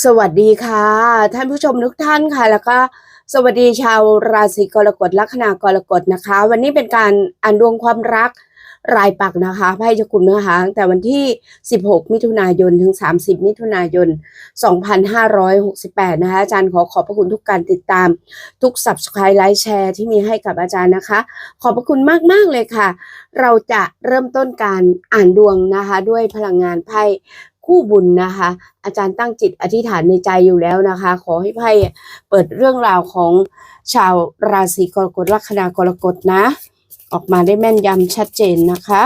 สวัสดีค่ะ ท่านผู้ชมทุกท่านค่ะ แล้วก็สวัสดีชาวราศีกรกฎลัคนากรกฎนะคะ วันนี้เป็นการอ่านดวงความรักรายปักนะคะไพ่จะกลุ่มเนื้อหาแต่วันที่ 16 มิถุนายนถึง 30 มิถุนายน 2568 นะคะอาจารย์ขอขอบพระคุณทุกการติดตามทุก subscribe ไลค์แชร์ที่มีให้กับอาจารย์นะคะ ขอบพระคุณมาก ๆ เลยค่ะ เราจะเริ่มต้นการอ่านดวงนะคะ ด้วยพลังงานไพ่ คู่บุญนะคะ อาจารย์ตั้งจิตอธิษฐานในใจอยู่แล้วนะคะ ขอให้ไพ่เปิดเรื่องราวของชาวราศีกรกฎลัคนากรกฎนะ ออกมาได้แม่นยำชัดเจนนะคะ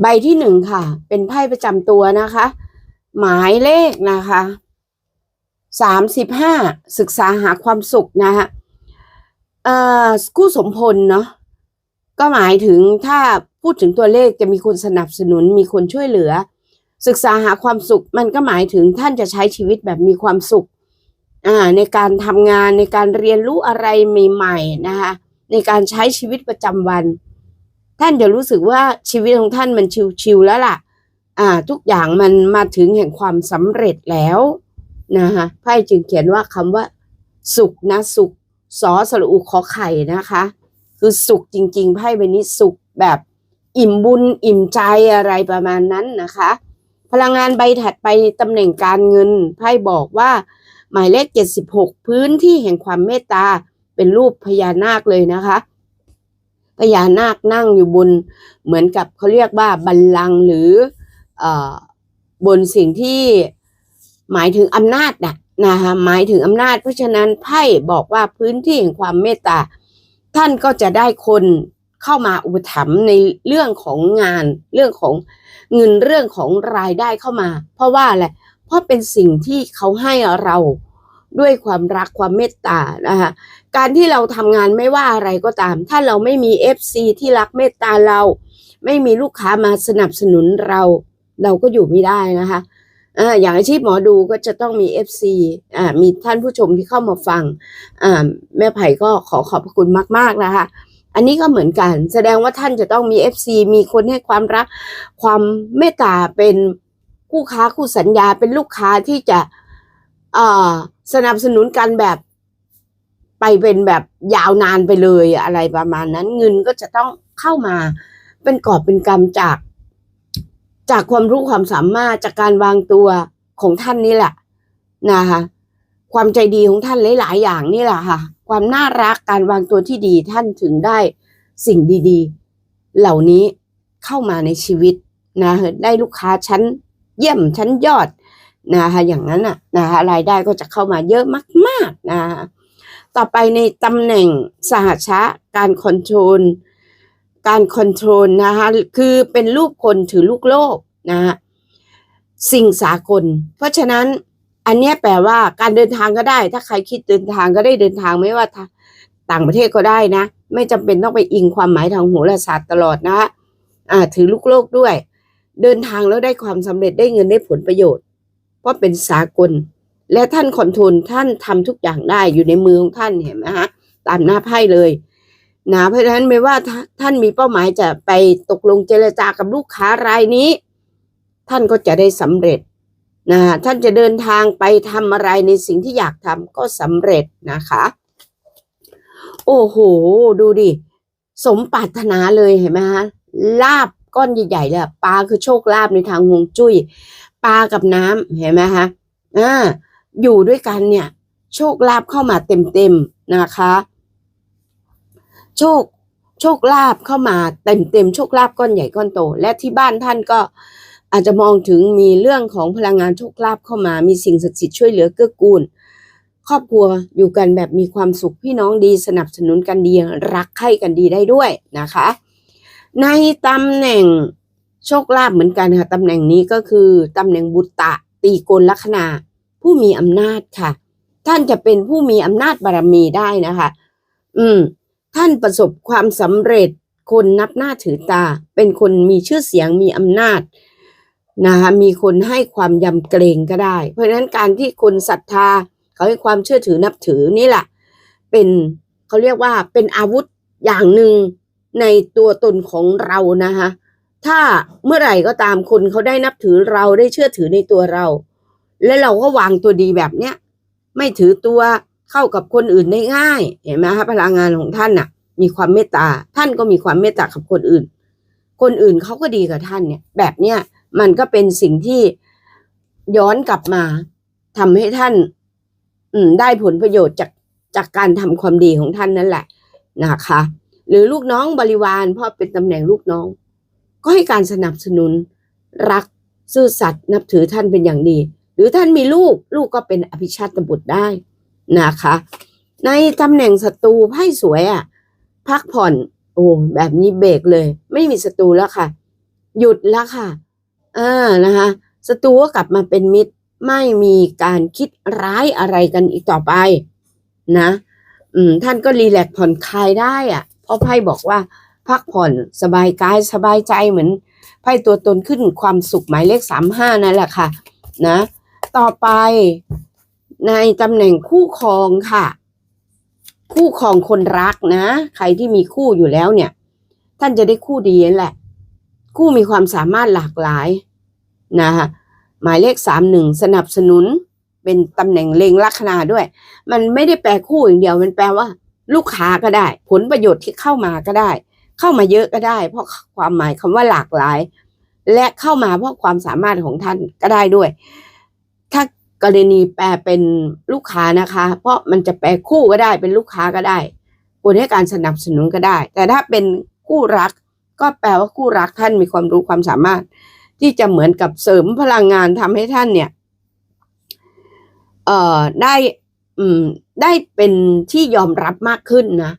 ใบที่หนึ่งค่ะ เป็นไพ่ประจำตัวนะคะ หมายเลขนะคะสามสิบห้าศึกษาหาความสุขนะคะ อ่อคู่สมพลเนาะก็หมายถึงถ้าพูดถึงตัวเลขจะมีคนสนับสนุนมีคนช่วยเหลือ ศึกษาหาความสุขมันก็หมายถึงท่านจะใช้ชีวิตแบบมีความสุขอ่าในการทำงานในการเรียนรู้อะไรใหม่ๆนะคะในการใช้ชีวิตประจำวัน ท่านจะรู้สึกว่าชีวิตของท่านมันชิวๆแล้วล่ะ อ่า ทุกอย่างมันมาถึงแห่งความสำเร็จแล้วนะคะไพ่จึงเขียนว่าคำว่า สุขนะสุข สอสระอุขอไข่นะคะ คือสุขจริงๆไพ่ใบนี้สุขแบบอิ่มบุญอิ่มใจอะไรประมาณนั้นนะคะ พลังงานใบถัดไปตำแหน่งการเงินไพ่บอกว่า หมายเลข 76 พื้นที่แห่งความเมตตาเป็นรูปพญานาคเลยนะคะพญานาคนั่งอยู่บนเหมือนกับเขาเรียกว่าบัลลังก์หรืออบนสิ่งที่หมายถึงอำนาจน่ะ นะคะหมายถึงอำนาจ เพราะฉะนั้นไพ่บอกว่าพื้นที่แห่งความเมตตา ท่านก็จะได้คนเข้ามาอุปถัมภ์ในเรื่องของงาน เรื่องของเงินเรื่องของรายได้เข้ามา เพราะว่าอะไรเพราะเป็นสิ่งที่เขาให้เราด้วยความรักความเมตตานะคะการที่เราทำงานไม่ว่าอะไรก็ตาม ถ้าเราไม่มี FC ที่รักเมตตาเรา ไม่มีลูกค้ามาสนับสนุนเรา เราก็อยู่ไม่ได้นะคะ อ่าอย่างอาชีพหมอดูก็จะต้องมี FC อ่ามีท่านผู้ชมที่เข้ามาฟังอ่าแม่ไผ่ก็ขอขอบพระคุณมาก ๆ นะคะ อันนี้ก็เหมือนกัน แสดงว่าท่านจะต้องมี FC มีคนให้ความรัก ความเมตตาเป็นคู่ค้าคู่สัญญาเป็นลูกค้าที่จะอ่อสนับสนุนกันแบบไปเป็นแบบยาวนานไปเลยอะไรประมาณนั้น เงินก็จะต้องเข้ามาเป็นกอบเป็นกำจาก จากความรู้ความสามารถจากการวางตัวของท่านนี่แหละนะคะความใจดีของท่านหลาย ๆ อย่างนี่แหละค่ะ ความน่ารักการวางตัวที่ดีท่านถึงได้สิ่งดี ๆ เหล่านี้เข้ามาในชีวิตนะได้ลูกค้าชั้นเยี่ยมชั้นยอดนะคะอย่างนั้นอะนะคะรายได้ก็จะเข้ามาเยอะมาก ๆนะคะต่อไปในตำแหน่งสหชะการคอนโทรล การคอนโทรลนะคะคือเป็นรูปคนถือลูกโลกนะคะสิ่งสากล เพราะฉะนั้นอันนี้แปลว่าการเดินทางก็ได้ ถ้าใครคิดเดินทางก็ได้เดินทางไม่ว่าต่างประเทศก็ได้นะ ไม่จำเป็นต้องไปอิงความหมายทางโหราศาสตร์ตลอดนะอ่าถือลูกโลกด้วย เดินทางแล้วได้ความสำเร็จได้เงินได้ผลประโยชน์ เพราะเป็นสากล และท่านคอนโทรลท่านทำทุกอย่างได้อยู่ในมือของท่านเห็นไหมฮะตามหน้าไพ่เลย นะเพราะฉะนั้นไม่ว่าท่านมีเป้าหมายจะไปตกลงเจรจากับลูกค้ารายนี้ ท่านก็จะได้สำเร็จนะท่านจะเดินทางไปทำอะไรในสิ่งที่อยากทำก็สำเร็จนะคะ โอ้โห ดูดิ สมปรารถนาเลยเห็นไหมฮะลาบก้อนใหญ่ๆเลยปลาคือโชคลาภในทางฮวงจุ้ยปลากับน้ำเห็นไหมคะอ่าอยู่ด้วยกันเนี่ย โชคลาภเข้ามาเต็มๆนะคะ โชคโชคลาภเข้ามาเต็มๆโชคลาภก้อนใหญ่ก้อนโต และที่บ้านท่านก็อาจจะมองถึงมีเรื่องของพลังงานโชคลาภเข้ามา มีสิ่งศักดิ์สิทธิ์ช่วยเหลือเกื้อกูล ครอบครัวอยู่กันแบบมีความสุขพี่น้องดีสนับสนุนกันดีรักใคร่กันดีได้ด้วยนะคะ ในตำแหน่งโชคลาภเหมือนกันค่ะตำแหน่งนี้ก็คือตำแหน่งบุตตะตีโกนลัคนาผู้มีอำนาจค่ะ ท่านจะเป็นผู้มีอำนาจบารมีได้นะคะ อืม ท่านประสบความสำเร็จ คนนับหน้าถือตา เป็นคนมีชื่อเสียงมีอำนาจนะคะมีคนให้ความยำเกรงก็ได้ เพราะฉะนั้นการที่คนศรัทธา เขาให้ความเชื่อถือนับถือนี่แหละเป็นเขาเรียกว่าเป็นอาวุธอย่างหนึ่งในตัวตนของเรานะคะถ้าเมื่อไหร่ก็ตามคนเขาได้นับถือเราได้เชื่อถือในตัวเรา และเราก็วางตัวดีแบบเนี้ยไม่ถือตัว เข้ากับคนอื่นได้ง่าย เห็นไหมคะพลังงานของท่านน่ะ มีความเมตตา ท่านก็มีความเมตตากับคนอื่น คนอื่นเขาก็ดีกับท่านเนี่ย แบบเนี้ยมันก็เป็นสิ่งที่ย้อนกลับมาทำให้ท่าน อืม ได้ผลประโยชน์จากจากการทำความดีของท่านนั่นแหละนะคะ หรือลูกน้องบริวารพราะเป็นตำแหน่งลูกน้อง ก็ให้การสนับสนุน รักซื่อสัตย์นับถือท่านเป็นอย่างดี หรือท่านมีลูก ลูกก็เป็นอภิชาติบุตรได้ นะคะ ในตำแหน่งศัตรูไพ่สวยอะ พักผ่อน โอ้แบบนี้เบรกเลย ไม่มีศัตรูแล้วค่ะ หยุดแล้วค่ะอ่านะคะศัตรูก็กลับมาเป็นมิตร ไม่มีการคิดร้ายอะไรกันอีกต่อไป นะอืมท่านก็รีแลกผ่อนคลายได้อะ เพราะไพ่บอกว่า พักผ่อนสบายกายสบายใจเหมือนไพ่ตัวตนขึ้นความสุขหมายเลขสามห้านั่นแหละค่ะ นะ ต่อไป ในตำแหน่งคู่ครองค่ะ คู่ครองคนรักนะ ใครที่มีคู่อยู่แล้วเนี่ย ท่านจะได้คู่ดีนแหละ คู่มีความสามารถหลากหลายนะคะหมายเลขสามหนึ่งสนับสนุน เป็นตำแหน่งเลงลัคนาด้วย มันไม่ได้แปลคู่อย่างเดียว มันแปลว่า ลูกค้าก็ได้ ผลประโยชน์ที่เข้ามาก็ได้ เข้ามาเยอะก็ได้ เพราะความหมายคำว่าหลากหลาย และเข้ามาเพราะความสามารถของท่านก็ได้ด้วย ถ้า กรณีแปลเป็นลูกค้านะคะ เพราะมันจะแปลคู่ก็ได้เป็นลูกค้าก็ได้ควรให้การสนับสนุนก็ได้ แต่ถ้าเป็นคู่รัก ก็แปลว่าคู่รักท่านมีความรู้ความสามารถ ที่จะเหมือนกับเสริมพลังงานทำให้ท่านเนี่ยเอ่อได้อืมได้เป็นที่ยอมรับมากขึ้นนะ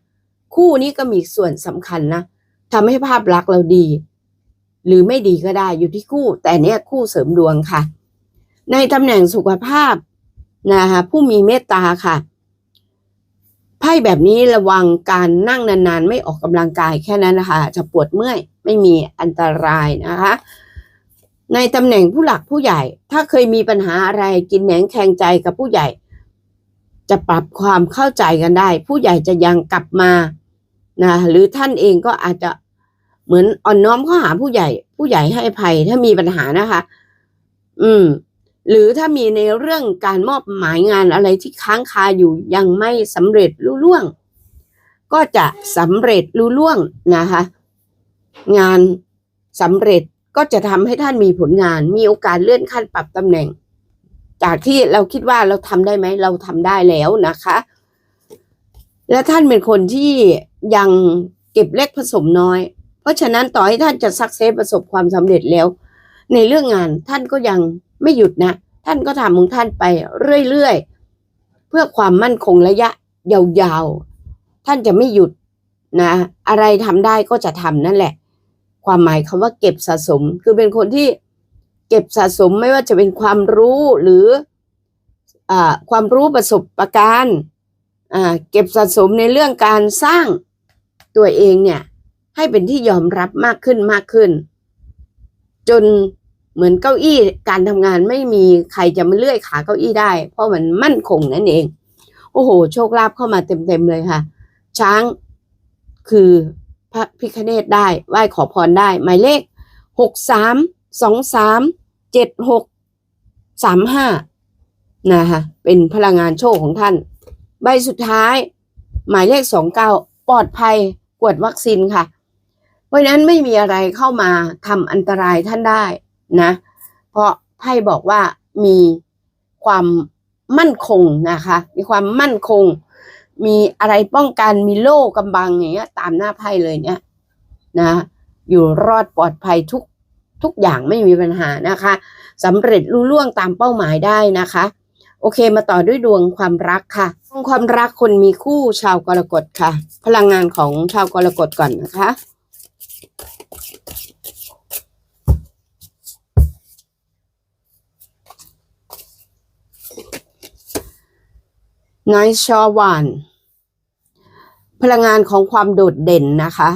คู่นี้ก็มีส่วนสำคัญนะทำให้ภาพลักษณ์เราดี หรือไม่ดีก็ได้อยู่ที่คู่ แต่เนี้ยคู่เสริมดวงค่ะ ในตำแหน่งสุขภาพนะคะผู้มีเมตตาค่ะไพ่แบบนี้ระวังการนั่งนานๆ ไม่ออกกำลังกายแค่นั้นนะคะจะปวดเมื่อยไม่มีอันตรายนะคะ ในตำแหน่งผู้หลักผู้ใหญ่ ถ้าเคยมีปัญหาอะไรกินแหนงแข่งใจกับผู้ใหญ่ จะปรับความเข้าใจกันได้ ผู้ใหญ่จะยังกลับมานะหรือท่านเองก็อาจจะเหมือนอ่อนน้อมข้าหาผู้ใหญ่ ผู้ใหญ่ให้อภัยถ้ามีปัญหานะคะ อืม หรือถ้ามีในเรื่องการมอบหมายงานอะไรที่ค้างคาอยู่ยังไม่สำเร็จลุล่วง ก็จะสำเร็จลุล่วงนะคะงานสำเร็จก็จะทำให้ท่านมีผลงาน มีโอกาสเลื่อนขั้นปรับตำแหน่ง จากที่เราคิดว่าเราทำได้ไหมเราทำได้แล้วนะคะ และท่านเป็นคนที่ยังเก็บเล็กผสมน้อย เพราะฉะนั้นต่อให้ท่านจะสักเซสประสบความสำเร็จแล้ว ในเรื่องงานท่านก็ยังไม่หยุดนะ ท่านก็ทำของท่านไปเรื่อยๆ เพื่อความมั่นคงระยะยาวๆ ท่านจะไม่หยุดนะ อะไรทำได้ก็จะทำนั่นแหละ ความหมายคำว่าเก็บสะสม คือเป็นคนที่เก็บสะสมไม่ว่าจะเป็นความรู้หรืออความรู้ประสบการณ์อ่าเก็บสะสมในเรื่องการสร้างตัวเองเนี่ยให้เป็นที่ยอมรับมากขึ้นมากขึ้น จน เหมือนเก้าอี้การทำงานไม่มีใครจะมาเลื่อยขาเก้าอี้ได้ เพราะมันมั่นคงนั่นเอง โอ้โห โชคลาภเข้ามาเต็มๆเลยค่ะ ช้างคือพระพิคเนตได้ไหว้ขอพรได้ หมายเลขหกสามสองสามเจ็ดหกสามห้านะคะเป็นพลังงานโชคของท่าน ใบสุดท้าย หมายเลขสองเก้าปลอดภัยกวดวัคซีนค่ะ เพราะนั้นไม่มีอะไรเข้ามาทำอันตรายท่านได้ นะ เพราะไพ่บอกว่ามีความมั่นคงนะคะ มีความมั่นคง มีอะไรป้องกันมีโล่กำบังอย่างเงี้ย ตามหน้าไพ่เลยเนี่ยนะ อยู่รอดปลอดภัยทุกทุกอย่างไม่มีปัญหานะคะสำเร็จรุ่ล่วงตามเป้าหมายได้นะคะ โอเคมาต่อด้วยดวงความรักค่ะดวงความรักคนมีคู่ชาวกรกฎค่ะ พลังงานของชาวกรกฎก่อนนะคะ นายชอวานพลังงานของความโดดเด่นนะคะ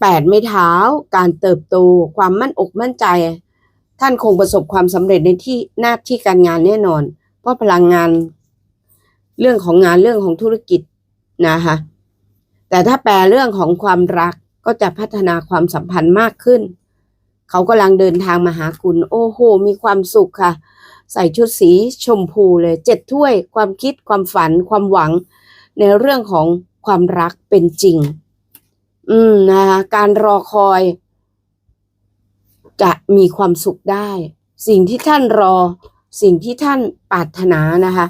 แปดไม้เท้า การเติบโต ความมั่นอกมั่นใจ ท่านคงประสบความสำเร็จในที่หน้าที่การงานแน่นอน เพราะพลังงานเรื่องของงานเรื่องของธุรกิจนะคะแต่ถ้าแปลเรื่องของความรักก็จะพัฒนาความสัมพันธ์มากขึ้น เขากำลังเดินทางมาหาคุณ โอ้โห มีความสุขค่ะ ใส่ชุดสีชมพูเลยเจ็ดถ้วย ความคิดความฝันความหวัง ในเรื่องของความรักเป็นจริง อืมนะคะการรอคอย จะมีความสุขได้ สิ่งที่ท่านรอ สิ่งที่ท่านปรารถนานะคะ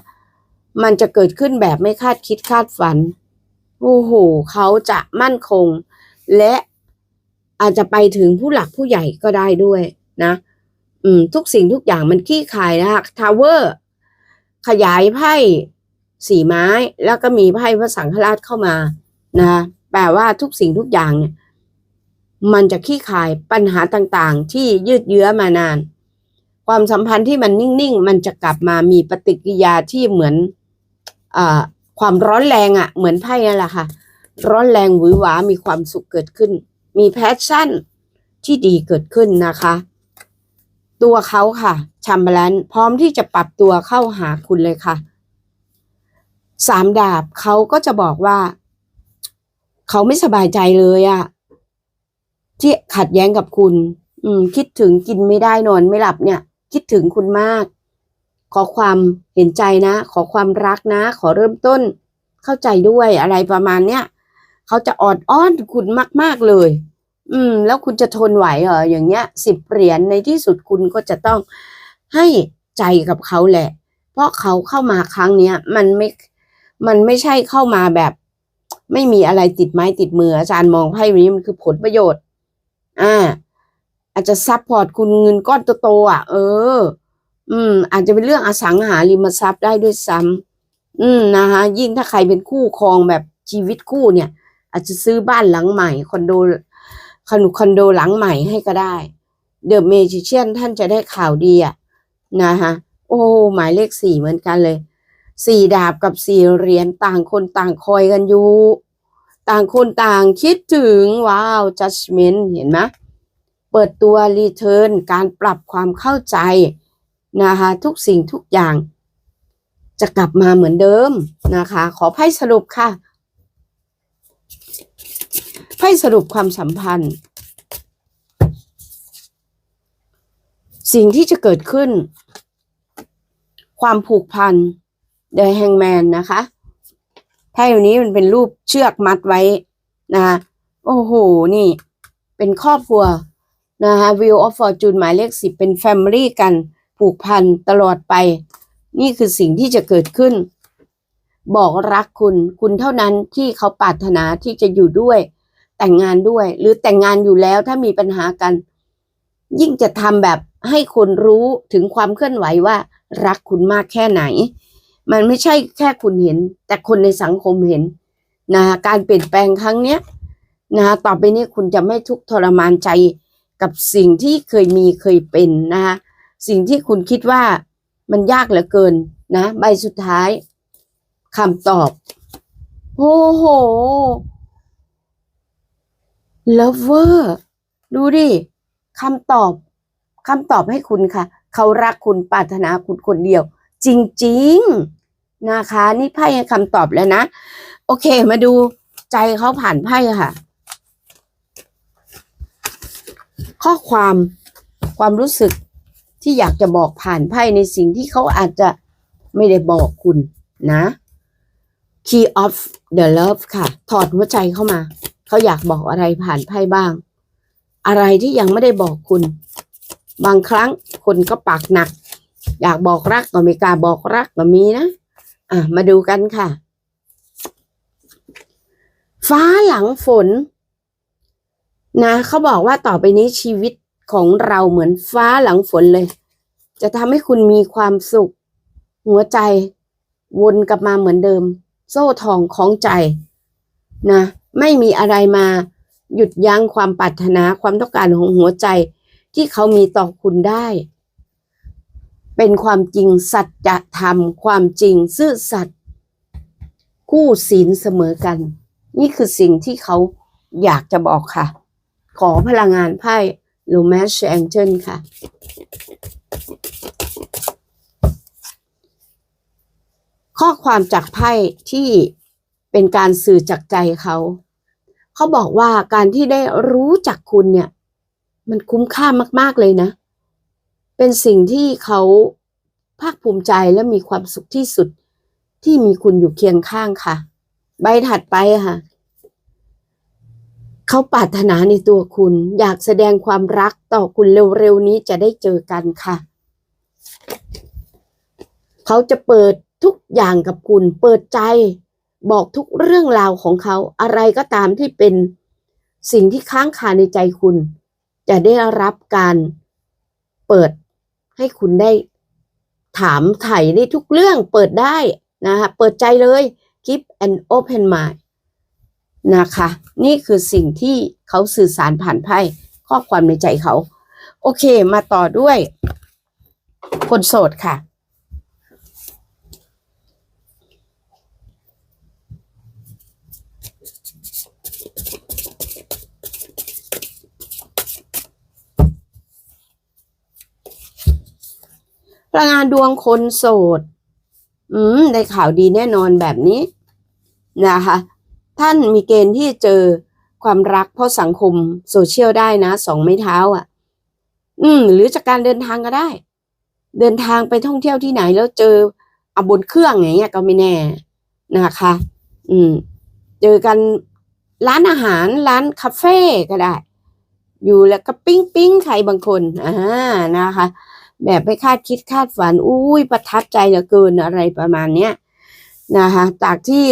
มันจะเกิดขึ้นแบบไม่คาดคิดคาดฝันโอ้โหเขาจะมั่นคง และอาจจะไปถึงผู้หลักผู้ใหญ่ก็ได้ด้วยนะ อืม ทุกสิ่งทุกอย่างมันขี้คายนะคะทาวเวอร์ขยายไพ่สีไม้ แล้วก็มีไพ่พระสังฆราชเข้ามานะแปลว่าทุกสิ่งทุกอย่างเนี่ย มันจะขี้คายปัญหาต่างๆ ที่ยืดเยื้อมานาน ความสัมพันธ์ที่มันนิ่งๆ มันจะกลับมามีปฏิกิริยาที่เหมือนอ่าความร้อนแรงอะ่ะ เหมือนไพ่นั่นแหละค่ะ ร้อนแรงหวือหวามีความสุขเกิดขึ้น มีแพชชั่นที่ดีเกิดขึ้นนะคะ ตัวเขาค่ะชัมเบลันพร้อมที่จะปรับตัวเข้าหาคุณเลยค่ะสามดาบเขาก็จะบอกว่า เขาไม่สบายใจเลยอะที่ขัดแย้งกับคุณ อืม คิดถึงกินไม่ได้นอนไม่หลับเนี่ย คิดถึงคุณมาก ขอความเห็นใจนะ ขอความรักนะ ขอเริ่มต้น เข้าใจด้วยอะไรประมาณเนี้ยเขาจะออดอ้อนคุณมาก ๆเลย อืม แล้วคุณจะทนไหวเหรออย่างเงี้ยสิบเหรียญในที่สุดคุณก็จะต้องให้ใจกับเขาแหละ เพราะเขาเข้ามาครั้งเนี้ย มันไม่ มันไม่ใช่เข้ามาแบบ ไม่มีอะไรติดไม้ติดมืออาจารย์มองไพ่นี้มันคือผลประโยชน์ อ่า อาจจะซัพพอร์ตคุณเงินก้อนโตๆอะ เออ อืม อาจจะเป็นเรื่องอสังหาริมทรัพย์ได้ด้วยซ้ำอืมนะคะยิ่งถ้าใครเป็นคู่ครองแบบชีวิตคู่เนี่ย อาจจะซื้อบ้านหลังใหม่คอนโด คอนโดหลังใหม่ให้ก็ได้ เดอะเมจิเชียนท่านจะได้ข่าวดีอะนะคะโอ้หมายเลขสี่เหมือนกันเลยสี่ดาบกับสี่เหรียญต่างคนต่างคอยกันอยู่ ต่างคนต่างคิดถึงว้าว judgment เห็นไหมเปิดตัว return การปรับความเข้าใจนะคะทุกสิ่งทุกอย่าง จะกลับมาเหมือนเดิมนะคะ ขอไพ่สรุปค่ะ พ่สรุปความสัมพันธ์ สิ่งที่จะเกิดขึ้น ความผูกพัน The Hangman นะคะไพ่นี้มันเป็นรูปเชือกมัดไว้นะคะโอ้โห นี่ เป็นครอบครัวนะคะ Wheel of Fortune หมายเลขสิบเป็น Family กันผูกพันตลอดไป นี่คือสิ่งที่จะเกิดขึ้น บอกรักคุณ คุณเท่านั้นที่เขาปรารถนาที่จะอยู่ด้วย แต่งงานด้วย หรือแต่งงานอยู่แล้วถ้ามีปัญหากัน ยิ่งจะทำแบบให้คนรู้ถึงความเคลื่อนไหวว่า รักคุณมากแค่ไหน มันไม่ใช่แค่คุณเห็น แต่คนในสังคมเห็นนะะการเปลี่ยนแปลงครั้งเนี้ยนะะต่อไปนี้คุณจะไม่ทุกข์ทรมานใจกับสิ่งที่เคยมีเคยเป็นนะคะสิ่งที่คุณคิดว่ามันยากเหลือเกินนะ ใบสุดท้ายคำตอบ โอ้โห lover ดูดิคำตอบคำตอบให้คุณค่ะ เขารักคุณปรารถนาคุณคนเดียว จริงๆนะคะ นี่ไพ่ให้คำตอบแล้วนะ โอเคมาดูใจเขาผ่านไพ่ค่ะ ข้อความความรู้สึกที่อยากจะบอกผ่านไพ่ในสิ่งที่เขาอาจจะไม่ได้บอกคุณนะ Key of the Love ค่ะ ถอดหัวใจเข้ามา เขาอยากบอกอะไรผ่านไพ่บ้าง อะไรที่ยังไม่ได้บอกคุณ บางครั้งคนก็ปากหนัก อยากบอกรักก็ไม่กล้าบอกรักก็มีนะอะมาดูกันค่ะ ฟ้าหลังฝน นะเขาบอกว่าต่อไปนี้ชีวิตของเราเหมือนฟ้าหลังฝนเลย จะทำให้คุณมีความสุข หัวใจวนกลับมาเหมือนเดิม โซ่ทองของใจนะ ไม่มีอะไรมาหยุดยั้งความปรารถนาความต้องการของหัวใจที่เขามีต่อคุณได้ เป็นความจริงสัจธรรมความจริงซื่อสัตย์คู่ศีลเสมอกัน นี่คือสิ่งที่เขาอยากจะบอกค่ะ ขอพลังงานไพ่โลแมชแองเจิลค่ะ ข้อความจากไพ่ที่เป็นการสื่อจากใจเขา เขาบอกว่าการที่ได้รู้จักคุณเนี่ย มันคุ้มค่ามาก ๆเลยนะ เป็นสิ่งที่เขาภาคภูมิใจและมีความสุขที่สุดที่มีคุณอยู่เคียงข้างค่ะ ใบถัดไปค่ะเขาปรารถนาในตัวคุณ อยากแสดงความรักต่อคุณเร็วๆนี้จะได้เจอกันค่ะ เขาจะเปิดทุกอย่างกับคุณ เปิดใจ บอกทุกเรื่องราวของเขาอะไรก็ตามที่เป็นสิ่งที่ค้างคาในใจคุณ จะได้รับการเปิดให้คุณได้ถามไถ่ได้ทุกเรื่องเปิดได้นะคะเปิดใจเลย keep an open mind นะคะ นี่คือสิ่งที่เขาสื่อสารผ่านไพ่ข้อความในใจเขา โอเคมาต่อด้วย คนโสดค่ะ พลังงานดวงคนโสด อืม ได้ข่าวดีแน่นอนแบบนี้นะคะ ท่านมีเกณฑ์ที่เจอความรักเพราะสังคมโซเชียลได้นะสองไม้เท้าอะ อืม หรือจากการเดินทางก็ได้ เดินทางไปท่องเที่ยวที่ไหนแล้วเจออาบนเครื่องอย่างเงี้ยก็ไม่แน่นะคะ อืม เจอกันร้านอาหารร้านคาเฟ่ก็ได้ อยู่แล้วก็ปิ้งปิ้งใครบางคนอ่านะคะ แบบไม่คาดคิดคาดฝัน อุ้ยประทับใจเหลือเกินอะไรประมาณเนี้ยนะคะจากที่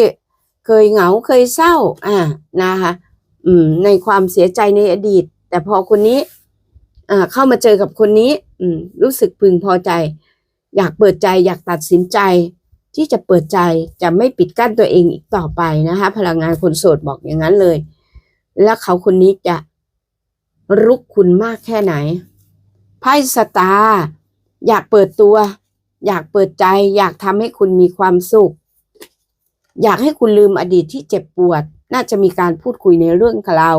เคยเหงาเคยเศร้า อ่านะคะอืมในความเสียใจในอดีต แต่พอคนนี้ อ่า เข้ามาเจอกับคนนี้ อืม รู้สึกพึงพอใจ อยากเปิดใจอยากตัดสินใจ ที่จะเปิดใจจะไม่ปิดกั้นตัวเองอีกต่อไปนะคะ พลังงานคนโสดบอกอย่างนั้นเลย แล้วเขาคนนี้จะรุกคุณมากแค่ไหนไพ่สตาร์ อยากเปิดตัว อยากเปิดใจ อยากทำให้คุณมีความสุข อยากให้คุณลืมอดีตที่เจ็บปวด น่าจะมีการพูดคุยในเรื่องราว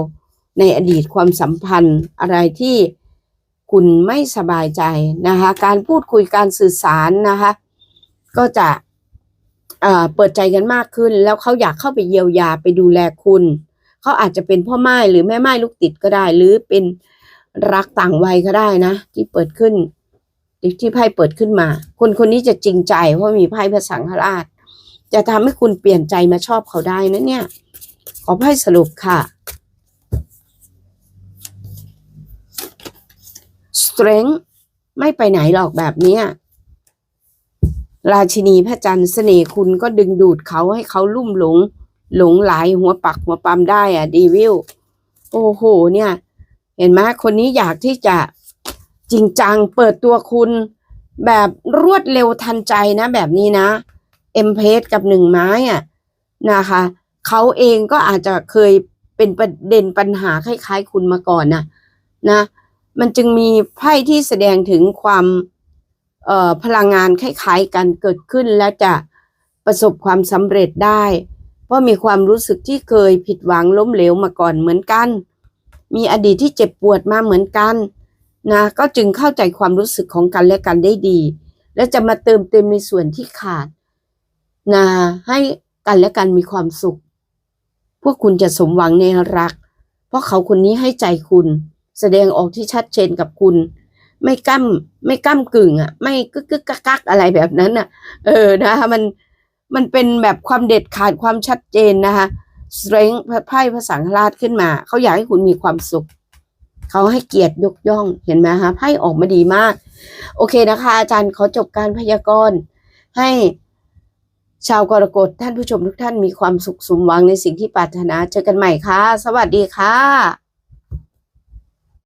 ในอดีตความสัมพันธ์ อะไรที่คุณไม่สบายใจนะคะการพูดคุยการสื่อสารนะคะ ก็จะเอ่อเปิดใจกันมากขึ้น แล้วเขาอยากเข้าไปเยียวยาไปดูแลคุณ เขาอาจจะเป็นพ่อไม้หรือแม่ไม้ลูกติดก็ได้ หรือเป็นรักต่างวัยก็ได้นะ ที่เปิดขึ้น ที่ไพ่เปิดขึ้นมา คนคนนี้จะจริงใจเพราะมีไพ่พระสังฆราช จะทำให้คุณเปลี่ยนใจมาชอบเขาได้นะเนี่ย ขอไพ่สรุปค่ะ strength ไม่ไปไหนหรอกแบบเนี้ยราชินีพระจันทร์เสน่ห์คุณก็ดึงดูดเขาให้เขาลุ่มหลง หลงไหลหัวปักหัวปั๊มได้อะดีวิลโอ้โหเนี่ย เห็นไหมคนนี้อยากที่จะ จริงจังเปิดตัวคุณแบบรวดเร็วทันใจนะ แบบนี้นะเอ็มเพสกับหนึ่งไม้อะนะคะเขาเองก็อาจจะเคยเป็นประเด็นปัญหาคล้ายๆ คุณมาก่อนนะนะมันจึงมีไพ่ที่แสดงถึงความเอ่อพลังงานคล้ายๆกันเกิดขึ้นและจะประสบความสำเร็จได้ เพราะมีความรู้สึกที่เคยผิดหวังล้มเหลวมาก่อนเหมือนกัน มีอดีตที่เจ็บปวดมาเหมือนกัน นะก็จึงเข้าใจความรู้สึกของกันและกันได้ดี และจะมาเติมเต็มในส่วนที่ขาดนะให้กันและกันมีความสุข พวกคุณจะสมหวังในรัก เพราะเขาคนนี้ให้ใจคุณ แสดงออกที่ชัดเจนกับคุณ ไม่ก้ำไม่ก้ำกึ่งอะ ไม่กึกกึกกักกักอะไรแบบนั้นอะ เออนะคะมันมันเป็นแบบความเด็ดขาดความชัดเจนนะคะสเตรงไพ่ภาษาราชขึ้นมา เขาอยากให้คุณมีความสุข เขาให้เกียรติยกย่องเห็นไหมคะไพ่ออกมาดีมาก โอเคนะคะ อาจารย์ขอจบการพยากรณ์ให้ชาวกรกฎท่านผู้ชมทุกท่านมีความสุขสมหวังในสิ่งที่ปรารถนาเจอกันใหม่ค่ะ สวัสดีค่ะ